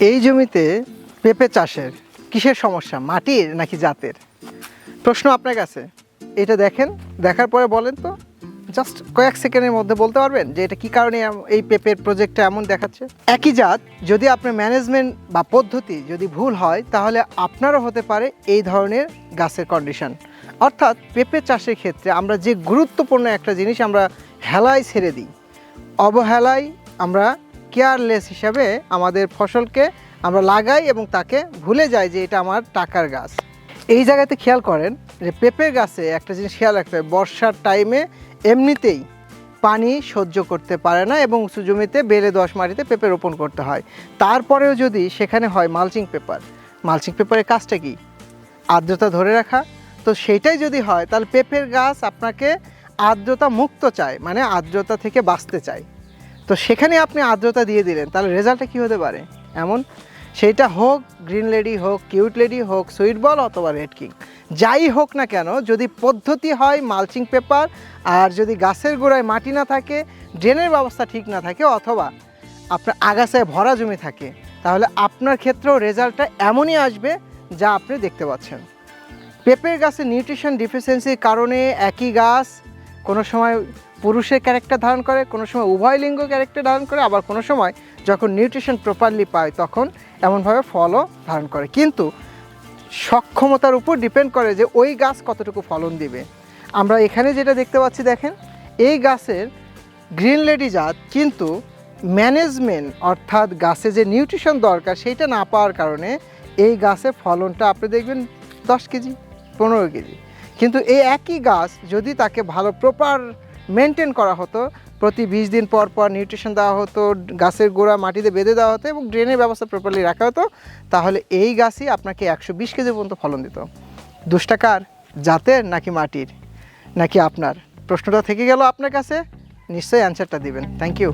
এই জমিতে পেঁপে চাষের কিসের সমস্যা? মাটির নাকি জাতের? প্রশ্ন আপনার কাছে। এটা দেখেন, দেখার পরে বলেন তো। জাস্ট কয়েক সেকেন্ডের মধ্যে বলতে পারবেন যে এটা কি কারণে এই পেঁপের প্রজেক্টটা এমন দেখাচ্ছে? একই জাত, যদি আপনার ম্যানেজমেন্ট বা পদ্ধতি যদি ভুল হয়, তাহলে আপনারও হতে পারে এই ধরনের গাছের কন্ডিশন অর্থাৎ পেঁপে চাষের ক্ষেত্রে আমরা যে গুরুত্বপূর্ণ একটা জিনিস আমরা হেলায় ছেড়ে দিই। অবহেলায় আমরা কেয়ারলেস হিসাবে আমাদের ফসলকে আমরা লাগাই এবং তাকে ভুলে যাই যে এটা আমার টাকার গাছ। এই জায়গাতে খেয়াল করেন যে পেঁপে গাছে একটা জিনিস খেয়াল রাখতে হবে, বর্ষার টাইমে এমনিতেই পানি সহ্য করতে পারে না এবং উঁচু জমিতে বেলে দশ মাটিতে পেঁপে রোপণ করতে হয়। তারপরেও যদি সেখানে হয় মালচিং পেপার মালচিং পেপারের কাজটা কি? আর্দ্রতা ধরে রাখা। তো সেইটাই যদি হয়, তাহলে পেঁপের গাছ আপনাকে আর্দ্রতা মুক্ত চায় মানে আর্দ্রতা থেকে বাঁচতে চায়। তো সেখানে আপনি আর্দ্রতা দিয়ে দিলেন, তাহলে রেজাল্টটা কী হতে পারে? এমন? সেইটা হোক গ্রিন লেডি হোক কিউট লেডি হোক সুইট বল অথবা রেড কিং যাই হোক না কেন, যদি পদ্ধতি হয় মালচিং পেপার আর যদি গাছের গোড়ায় মাটি না থাকে ড্রেনের ব্যবস্থা ঠিক না থাকে, অথবা আপনার আগাছায় ভরা জমি থাকে, তাহলে আপনার ক্ষেত্রেও রেজাল্টটা এমনই আসবে যা আপনি দেখতে পাচ্ছেন। পেঁপের গাছে নিউট্রিশন ডিফিসিয়েন্সির কারণে একই গাছ কোনো সময় পুরুষের ক্যারেক্টার ধারণ করে, কোনো সময় উভয় লিঙ্গ ক্যারেক্টার ধারণ করে, আবার কোনো সময় যখন নিউট্রিশন প্রপারলি পায় তখন এমনভাবে ফলও ধারণ করে। কিন্তু সক্ষমতার উপর ডিপেন্ড করে যে ওই গাছ কতটুকু ফলন দিবে। আমরা এখানে যেটা দেখতে পাচ্ছি দেখেন, এই গাছের গ্রিন লেডি জাত কিন্তু ম্যানেজমেন্ট অর্থাৎ গাছে যে নিউট্রিশন দরকার সেইটা না পাওয়ার কারণে এই গাছের ফলনটা আপনি দেখবেন দশ কেজি, পনেরো কেজি। কিন্তু এই একই গাছ যদি তাকে ভালো প্রপার মেনটেন করা হতো। প্রতি বিশ দিন পর পর নিউট্রিশন দেওয়া হতো, গাছের গোড়া মাটিতে বেঁধে দেওয়া হতো এবং ড্রেনের ব্যবস্থা প্রপারলি রাখা হতো। তাহলে এই গাছই আপনাকে একশো বিশ কেজি পর্যন্ত ফলন দিত। দুষ্টাকার জাতের নাকি মাটির? নাকি আপনার? প্রশ্নটা থেকে গেল আপনার কাছে। নিশ্চয়ই অ্যান্সারটা দিবেন। Thank you